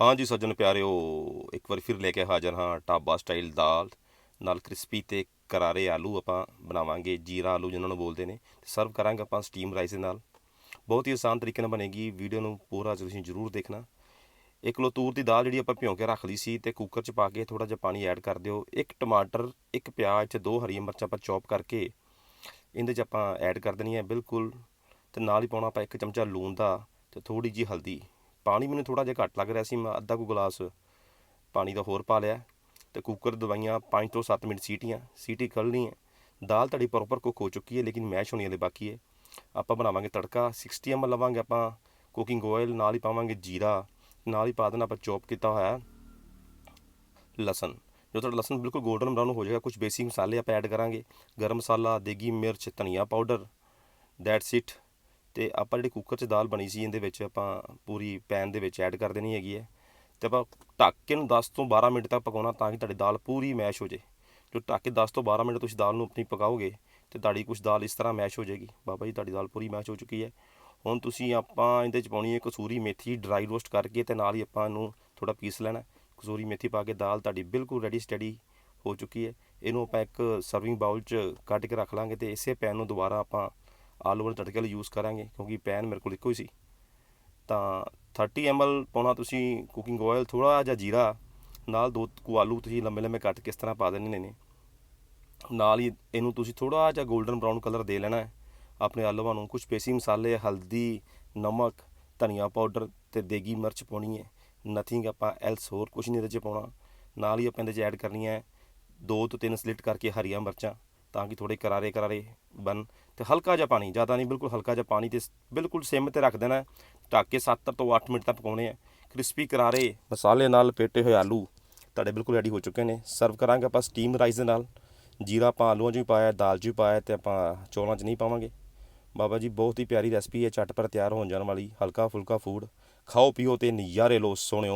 ਹਾਂਜੀ ਸੱਜਣ ਪਿਆਰਿਓ, ਇੱਕ ਵਾਰ ਫਿਰ ਲੈ ਕੇ ਹਾਜ਼ਰ ਹਾਂ ਟਾਬਾ ਸਟਾਈਲ ਦਾਲ, ਨਾਲ ਕ੍ਰਿਸਪੀ ਤੇ ਕਰਾਰੇ ਆਲੂ ਆਪਾਂ ਬਣਾਵਾਂਗੇ, ਜੀਰਾ ਆਲੂ ਜਿਹਨਾਂ ਨੂੰ ਬੋਲਦੇ ਨੇ, ਤੇ ਸਰਵ ਕਰਾਂਗੇ ਆਪਾਂ ਸਟੀਮ ਰਾਈਸ ਦੇ ਨਾਲ। ਬਹੁਤ ਹੀ ਆਸਾਨ ਤਰੀਕੇ ਨਾਲ ਬਣੇਗੀ, ਵੀਡੀਓ ਨੂੰ ਪੂਰਾ ਤੁਸੀਂ ਜ਼ਰੂਰ ਦੇਖਣਾ। ਇੱਕ ਕਿਲੋ ਤੂਰ ਦੀ ਦਾਲ ਜਿਹੜੀ ਆਪਾਂ ਭਿਉਂ ਕੇ ਰੱਖ ਲਈ ਸੀ ਤੇ ਕੁੱਕਰ 'ਚ ਪਾ ਕੇ ਥੋੜਾ ਜਿਹਾ ਪਾਣੀ ਐਡ ਕਰ ਦਿਓ। ਇੱਕ ਟਮਾਟਰ, ਇੱਕ ਪਿਆਜ਼ ਤੇ ਦੋ ਹਰੀਆਂ ਮਿਰਚਾਂ ਆਪਾਂ ਚੌਪ ਕਰਕੇ ਇਹਦੇ 'ਚ ਆਪਾਂ ਐਡ ਕਰ ਦੇਣੀ ਹੈ ਬਿਲਕੁਲ। ਤੇ ਨਾਲ ਹੀ ਪਾਉਣਾ ਆਪਾਂ ਇੱਕ ਚਮਚਾ ਲੂਣ ਦਾ ਤੇ ਥੋੜੀ ਜੀ ਹਲਦੀ। ਪਾਣੀ ਮੈਨੂੰ ਥੋੜਾ ਜਿਹਾ ਘੱਟ ਲੱਗ ਰਿਹਾ ਸੀ, ਮੈਂ ਅੱਧਾ ਕੁ ਗਲਾਸ ਪਾਣੀ ਦਾ ਹੋਰ ਪਾ ਲਿਆ ਤੇ ਕੁੱਕਰ ਦਵਾਈਆਂ 5 ਤੋਂ 7 ਮਿੰਟ ਸੀਟੀਆਂ, ਸੀਟੀ ਖਲਣੀ ਹੈ। ਦਾਲ ਤੁਹਾਡੀ ਪ੍ਰੋਪਰ ਕੁੱਕ ਹੋ ਚੁੱਕੀ ਹੈ, ਲੇਕਿਨ ਮੈਸ਼ ਹੋਣੀ ਹਲੇ ਬਾਕੀ ਹੈ। ਆਪਾਂ ਬਣਾਵਾਂਗੇ ਤੜਕਾ 60 ml ਲਵਾਂਗੇ ਆਪਾਂ ਕੁਕਿੰਗ ਆਇਲ ਨਾਲ ਹੀ ਪਾਵਾਂਗੇ ਜੀਰਾ, ਨਾਲ ਹੀ ਪਾ ਦੇਣਾ ਆਪਾਂ ਚੌਪ ਕੀਤਾ ਹੋਇਆ ਲਸਣ। ਜੋ ਤੁਹਾਡਾ ਲਸਣ ਬਿਲਕੁਲ 골ਡਨ ਬਰਾਊਨ ਹੋ ਜਾਏਗਾ ਕੁਝ ਬੇਸਿਕ ਮਸਾਲੇ ਆਪਾਂ ਐਡ ਕਰਾਂਗੇ। ਗਰਮ ਮਸਾਲਾ, ਦੇਗੀ ਮਿਰਚ, ਧਨੀਆ ਪਾਊਡਰ ਦੈਟਸ ਇਟ ਤੇ ਆਪਾਂ ਜਿਹੜੀ ਕੁੱਕਰ 'ਚ ਦਾਲ ਬਣੀ ਸੀ, ਇਹਦੇ ਵਿੱਚ ਆਪਾਂ ਪੂਰੀ ਪੈਨ ਦੇ ਵਿੱਚ ਐਡ ਕਰ ਦੇਣੀ ਹੈਗੀ ਹੈ। ਤੇ ਆਪਾਂ ਢੱਕ ਕੇ ਨੂੰ 10 ਤੋਂ 12 ਮਿੰਟ ਤੱਕ ਪਕਾਉਣਾ ਤਾਂ ਕਿ ਤੁਹਾਡੀ ਦਾਲ ਪੂਰੀ ਮੈਸ਼ ਹੋ ਜੇ ਜੋ ਢੱਕ ਕੇ 10 ਤੋਂ 12 ਮਿੰਟ ਤੁਸੀਂ ਦਾਲ ਨੂੰ ਆਪਣੀ ਪਕਾਓਗੇ, ਤੇ ਤੁਹਾਡੀ ਕੁਝ ਦਾਲ ਇਸ ਤਰ੍ਹਾਂ ਮੈਸ਼ ਹੋ ਜਾਏਗੀ। ਬਾਬਾ ਜੀ, ਤੁਹਾਡੀ ਦਾਲ ਪੂਰੀ ਮੈਸ਼ ਹੋ ਚੁੱਕੀ ਹੈ। ਹੁਣ ਤੁਸੀਂ ਆਪਾਂ ਇਹਦੇ 'ਚ ਪਾਉਣੀ ਹੈ ਕਸੂਰੀ ਮੇਥੀ ਡਰਾਈ ਰੋਸਟ ਕਰਕੇ ਤੇ ਨਾਲ ਹੀ ਆਪਾਂ ਇਹਨੂੰ ਥੋੜਾ ਪੀਸ ਲੈਣਾ ਕਸੂਰੀ ਮੇਥੀ ਪਾ ਕੇ ਦਾਲ ਤੁਹਾਡੀ ਬਿਲਕੁਲ ਰੈਡੀ ਸਟੈਡੀ ਹੋ ਚੁੱਕੀ ਹੈ। ਇਹਨੂੰ ਆਪਾਂ ਇੱਕ ਸਰਵਿੰਗ ਬਾਉਲ 'ਚ ਕੱਢ ਕੇ ਰੱਖ ਲਾਂਗੇ ਤੇ ਇਸੇ ਪੈਨ ਨੂੰ ਦੁਬਾਰਾ ਆਪਾਂ ਆਲੂ ਵਾਲੇ ਤੜਕੇ ਵਾਲੀ ਯੂਜ਼ ਕਰਾਂਗੇ, ਕਿਉਂਕਿ ਪੈਨ ਮੇਰੇ ਕੋਲ ਇੱਕੋ ਹੀ ਸੀ। ਤਾਂ 30 ml ਪਾਉਣਾ ਤੁਸੀਂ ਕੁਕਿੰਗ ਆਇਲ ਥੋੜਾ ਜਿਹਾ ਜੀਰਾ, ਨਾਲ ਦੋ ਕੁ ਆਲੂ ਤੁਸੀਂ ਲੰਮੇ ਲੰਮੇ ਕੱਟ ਕੇ ਇਸ ਤਰ੍ਹਾਂ ਪਾ ਦੇਣੇ ਨੇ ਨਾਲ ਹੀ ਇਹਨੂੰ ਤੁਸੀਂ ਥੋੜਾ ਜਿਹਾ 골ਡਨ ਬਰਾਊਨ ਕਲਰ ਦੇ ਲੈਣਾ ਹੈ। ਆਪਣੇ ਆਲੂਆਂ ਨੂੰ ਕੁਝ ਪੇਸੀ ਮਸਾਲੇ, ਹਲਦੀ, ਨਮਕ, ਧਨੀਆ ਪਾਊਡਰ ਤੇ ਦੇਗੀ ਮਿਰਚ ਪਾਉਣੀ ਹੈ। ਨਥਿੰਗ ਆਪਾਂ ਐਲਸ ਹੋਰ ਕੁਝ ਨਹੀਂ ਇਹਦੇ 'ਚ ਪਾਉਣਾ। ਨਾਲ ਹੀ ਆਪਾਂ ਇਹਦੇ 'ਚ ਐਡ ਕਰਨੀ ਹੈ ਦੋ ਤੋਂ ਤਿੰਨ ਸਲਿਟ ਕਰਕੇ ਹਰੀਆਂ ਮਿਰਚਾਂ। ਤਾਂ ਕਿ ਥੋੜੇ ਕਰਾਰੇ ਕਰਾਰੇ ਬਣ ਤੇ ਹਲਕਾ ਜਿਹਾ ਪਾਣੀ, ਜ਼ਿਆਦਾ ਨਹੀਂ, ਬਿਲਕੁਲ ਹਲਕਾ ਜਿਹਾ ਪਾਣੀ ਤੇ ਬਿਲਕੁਲ ਸਿਮ ਤੇ ਰੱਖ ਦੇਣਾ ਹੈ। ਢੱਕ ਕੇ 7 ਤੋਂ 8 ਮਿੰਟ ਤੱਕ ਪਕਾਉਣੇ ਆ ਕ੍ਰਿਸਪੀ ਕਰਾਰੇ, ਮਸਾਲੇ ਨਾਲ ਪੇਟੇ ਹੋਏ ਆਲੂ ਤੁਹਾਡੇ ਬਿਲਕੁਲ ਰੈਡੀ ਹੋ ਚੁੱਕੇ ਨੇ। ਸਰਵ ਕਰਾਂਗੇ ਆਪਾਂ ਸਟੀਮ ਰਾਈਸ ਦੇ ਨਾਲ। ਜੀਰਾ ਆਪਾਂ ਆਲੂਆਂ 'ਚ ਵੀ ਪਾਇਆ, ਦਾਲ 'ਚ ਵੀ ਪਾਇਆ ਤੇ ਆਪਾਂ ਚੌਲਾਂ 'ਚ ਨਹੀਂ ਪਾਵਾਂਗੇ। ਬਾਬਾ ਜੀ, ਬਹੁਤ ਹੀ ਪਿਆਰੀ ਰੈਸਪੀ ਹੈ ਝਟਪਟ ਤਿਆਰ ਹੋਣ ਜਾਣ ਵਾਲੀ, ਹਲਕਾ ਫੁਲਕਾ ਫੂਡ ਖਾਓ, ਪੀਓ ਤੇ ਨਜ਼ਾਰੇ ਲਓ, ਸੋਹਣਿਓ।